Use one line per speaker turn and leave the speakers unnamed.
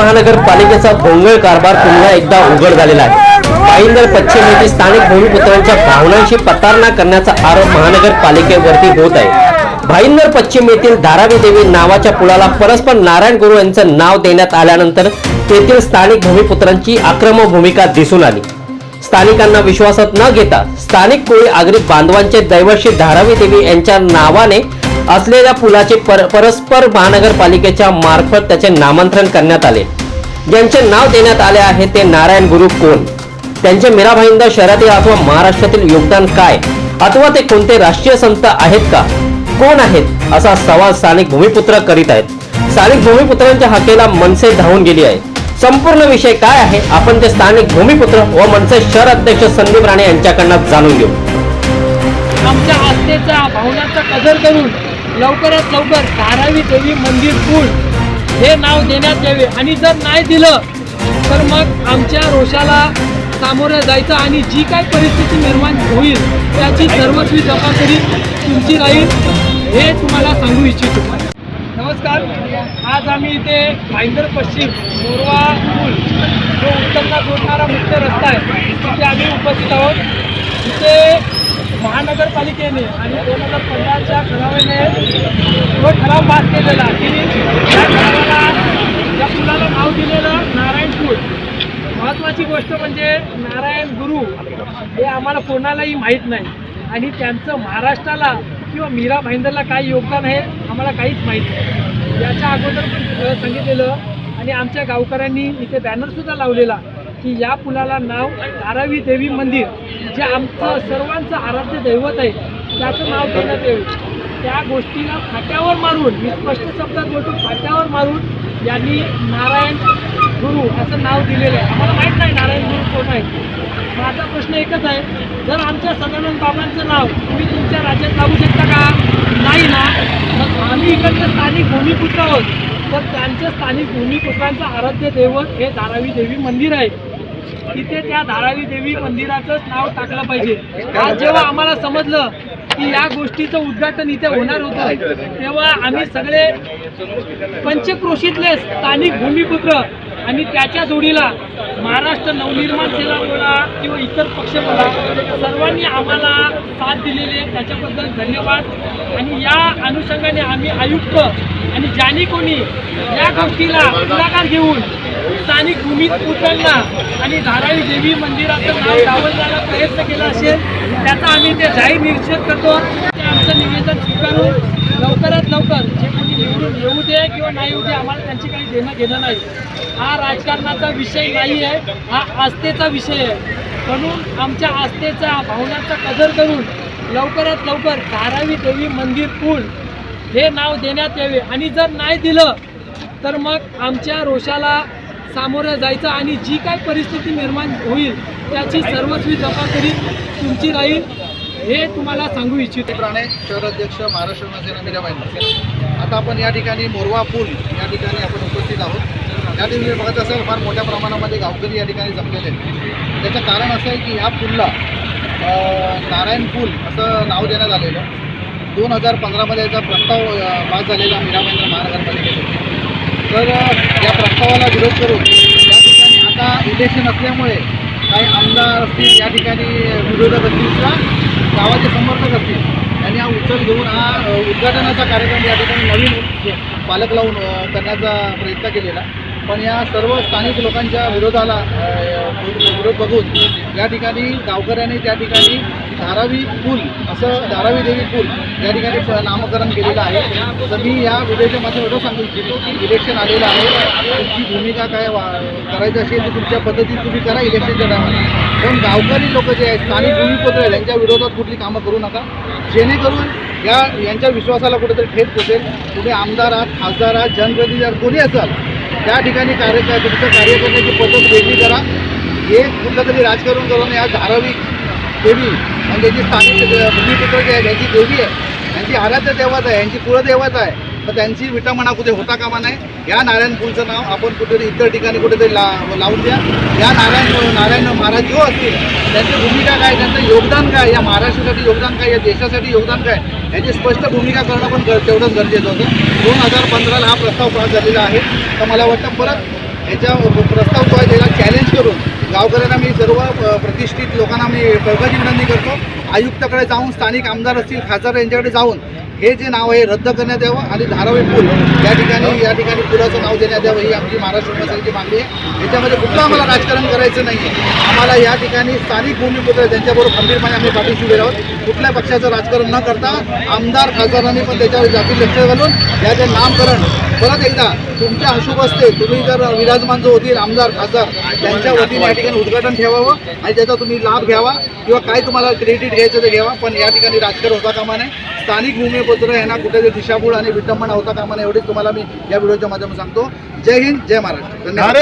महानगरपालिकेचा भोंगळ कारभार पुन्हा एकदा उघड झालेला आहे. पाईंदर पश्चिम येथे स्थानिक भूमिपुत्रांच्या भावनांशी पतारणा करण्याचा आरोप महानगरपालिकेवरती होत आहे. भाईंदर पश्चिम येथील धारावी देवी नावाच्या पुलाला परस्पर नारायण गुरु यांचं नाव देण्यात आल्यानंतर तेथील स्थानिक भूमिपुत्रांची आक्रमक भूमिका दिसून आली. स्थानिकांना विश्वासात न घेता स्थानिक कोळी आगरी बांधवांचे दैवशी धारावी देवी यांच्या नावाने असलेल्या पुलाचे पर परस्पर महानगरपालिकेच्या मार्फत त्याचे नामांतरण करण्यात आले. ज्यांचे नाव देण्यात आले आहे ते नारायण गुरु कोण? त्यांचे मीरा भाईंदा शहरातील अथवा महाराष्ट्रातील योगदान काय? अथवा ते कोणते राष्ट्रीय संत आहेत का? कोण आहेत? असा सवाल स्थानिक भूमिपुत्र करीत आहेत. स्थानिक भूमिपुत्रांच्या हाकेला मनसे धावून गेली आहे संपूर्ण विषय काय आहे? आपण ते स्थानिक भूमिपुत्र व मनसे शहर अध्यक्ष संदीप राणे यांच्याकडनं जाणून घेऊ.
आमच्या आस्थेचा भावनाचा कदर करून लवकरात लवकर धारावी देवी मंदिर पूल हे नाव देण्यात यावे. आणि जर नाही दिलं तर मग आमच्या रोषाला सामोरं जायचं आणि जी काय परिस्थिती निर्माण होईल त्याची सर्वस्वी जबाबदारी तुमची राहील हे तुम्हाला सांगू इच्छितो. नमस्कार. आज आम्ही इथे भाईंदर पश्चिम मोरवा पूल जो उत्तरला जोडणारा मुख्य रस्ता आहे तिथे आम्ही उपस्थित आहोत. इथे महानगरपालिकेने आणि दोन हजार पंधराच्या ठरावाने जो ठराव पास केलेला की या ठरावाला या पुलाला नाव दिलेलं नारायण पूल महत्त्वाची गोष्ट म्हणजे नारायण गुरु हे आम्हाला कोणालाही माहीत नाही. आणि त्यांचं महाराष्ट्राला किंवा मीरा भाईंदरला काय योगदान आहे आम्हाला काहीच माहीत नाही. याच्या अगोदर पण सांगितलेलं. आणि आमच्या गावकऱ्यांनी इथे बॅनरसुद्धा लावलेला. की या पुलाला नाव धारावी देवी मंदिर जे आमचं सर्वांचं आराध्य दैवत आहे त्याचं नाव देण्यात यावे त्या गोष्टीला फाट्यावर मारून मी स्पष्ट शब्दात बोलतो फाट्यावर मारून यांनी नारायण गुरु असं नाव दिलेलं आहे. आम्हाला माहीत नाही नारायण गुरु कोण आहे. माझा प्रश्न एकच आहे जर आमच्या सदानंद बाबांचं नाव तुम्ही तुमच्या राज्यात लावू शकता का? नाही ना. मग आम्ही इकडचे स्थानिक भूमिपुत्र आहोत. तर त्यांच्या स्थानिक भूमिपुत्रांचं आराध्य दैवत हे धारावी देवी मंदिर आहे. तिथे त्या धारावी देवी मंदिराचंच नाव टाकलं पाहिजे. आज जेव्हा आम्हाला समजलं की या गोष्टीचं उद्घाटन इथे होणार होतं तेव्हा आम्ही सगळे पंचक्रोशीतले स्थानिक भूमिपुत्र आणि त्याच्या जोडीला महाराष्ट्र नवनिर्माण सेना बोला किंवा इतर पक्ष बोला सर्वांनी आम्हाला साथ दिलेले त्याच्याबद्दल धन्यवाद. आणि या अनुषंगाने आम्ही आयुक्त आणि ज्याने कोणी या गोष्टीला पुढाकार घेऊन स्थानिक भूमिपुत्रांना आणि धारावी देवी मंदिराचं नाव डावलण्याचा प्रयत्न केला असेल त्याचा आम्ही ते जाहीर निषेध करतो. ते आमचं निवेदन स्वीकारून लवकरात लवकर जे कोणी निवडून येऊ दे किंवा नाही येऊ दे आम्हाला त्यांची काही देणं घेणं नाही. हा राजकारणाचा विषय नाही आहे हा आस्थेचा विषय आहे. म्हणून आमच्या आस्थेचा भावनांचा कदर करून लवकरात लवकर धारावी देवी मंदिर पूल हे नाव देण्यात यावे. आणि जर नाही दिलं तर मग आमच्या रोषाला सामोरं जायचं आणि जी काय परिस्थिती निर्माण होईल त्याची सर्वस्वी जबाबदारी तुमची राहील हे तुम्हाला सांगू इच्छितो.
प्राणे शहराध्यक्ष महाराष्ट्र सेना मीराबाई आता आपण या ठिकाणी मोरवा पूल या ठिकाणी आपण उपस्थित आहोत. या ठिकाणी बघत असाल फार मोठ्या प्रमाणामध्ये गावकरी या ठिकाणी जमलेले आहेत. त्याचं कारण असं आहे की या पूलला नारायण पूल असं नाव देण्यात आलेलं. दोन हजार पंधरामध्ये याचा प्रस्ताव पास झालेला मीराबाईंद्र महानगरपालिकेसाठी तर या प्रस्तावाला विरोध करून या ठिकाणी आता इलेक्शन असल्यामुळे काही आमदार असतील या ठिकाणी विरोधक असतील किंवा गावाचे समर्थक असतील त्यांनी हा उचल घेऊन हा उद्घाटनाचा कार्यक्रम या ठिकाणी नवीन पालक लावून करण्याचा प्रयत्न केलेला. पण या सर्व स्थानिक लोकांच्या विरोधाला विरोध बघून या ठिकाणी गावकऱ्यांनी त्या ठिकाणी धारावी पूल असं धारावी देवी पूल या ठिकाणी नामकरण केलेलं आहे. तर मी या व्हिडिओच्या माध्यमातून एवढं सांगू इच्छितो की इलेक्शन आलेलं आहे. तुमची भूमिका काय वा करायची असेल तर तुमच्या पद्धतीत तुम्ही करा इलेक्शनच्या टायमाला पण गावकरी लोक जे आहेत स्थानिक भूमिपुत्र आहेत यांच्या विरोधात कुठली कामं करू नका. जेणेकरून या यांच्या विश्वासाला कुठेतरी ठेप पोचेल. तुम्ही आमदार आहात खासदार आहात जनप्रतिनिधी आहात कोणी असाल त्या ठिकाणी कार्य तुमचं कार्य करण्याची पद्धत वेगळी करा. हे कुठलं तरी राजकारण करून या धारावी देवी. आणि त्यांची स्थानिक भूमिपुत्र जे आहे यांची देवी आहे. त्यांची आराध्य देवत आहे यांची कुळदेवत आहे. तर त्यांची विटंबना कुठे होता कामा नाही या नारायणपूरचं नाव आपण कुठेतरी इतर ठिकाणी कुठेतरी ला लावून द्या. या नारायण नारायण महाराज जो असतील त्यांची भूमिका काय त्यांचं योगदान काय या महाराष्ट्रासाठी योगदान काय या देशासाठी योगदान काय याची स्पष्ट भूमिका करणं पण गर तेवढंच गरजेचं होतं. दोन हजार पंधराला हा प्रस्ताव पास झालेला आहे. तर मला वाटतं परत याच्या प्रस्ताव जो आहे त्याला चॅलेंज करून गावकऱ्यांना मी सर्व प्रतिष्ठित लोकांना मी कळकळी विनंती करतो. आयुक्ताकडे जाऊन स्थानिक आमदार असतील खासदार यांच्याकडे जाऊन हे जे नाव आहे रद्द करण्यात यावं आणि धारावी पूल या ठिकाणी या ठिकाणी पुलाचं नाव देण्यात यावं ही आमची महाराष्ट्र विकासाची मागणी आहे. याच्यामध्ये कुठलं आम्हाला राजकारण करायचं नाही आहे आम्हाला या ठिकाणी स्थानिक भूमिपुत्र त्यांच्याबरोबर खंबीरपणे आम्ही पाठीशी उभे आहोत कुठल्या पक्षाचं राजकारण न करता आमदार खासदारांनी पण त्याच्यावर जाती लक्ष घालून याचे नामकरण परत एकदा तुमच्या अशुभ असते तुम्ही जर विराजमान जो होतील आमदार खासदार त्यांच्या वतीने या ठिकाणी उद्घाटन ठेवावं आणि त्याचा तुम्ही लाभ घ्यावा किंवा काय तुम्हाला क्रेडिट घ्यायचं ते घ्यावा पण या ठिकाणी राजकारण होता कामा नये. स्थानिक भूमिपुत्र यांना कुठेतरी दिशाभूल आणि विटंबना होता कामा नये एवढीच तुम्हाला मी या व्हिडिओच्या माध्यमातून सांगतो. जय हिंद जय महाराष्ट्र. धन्यवाद.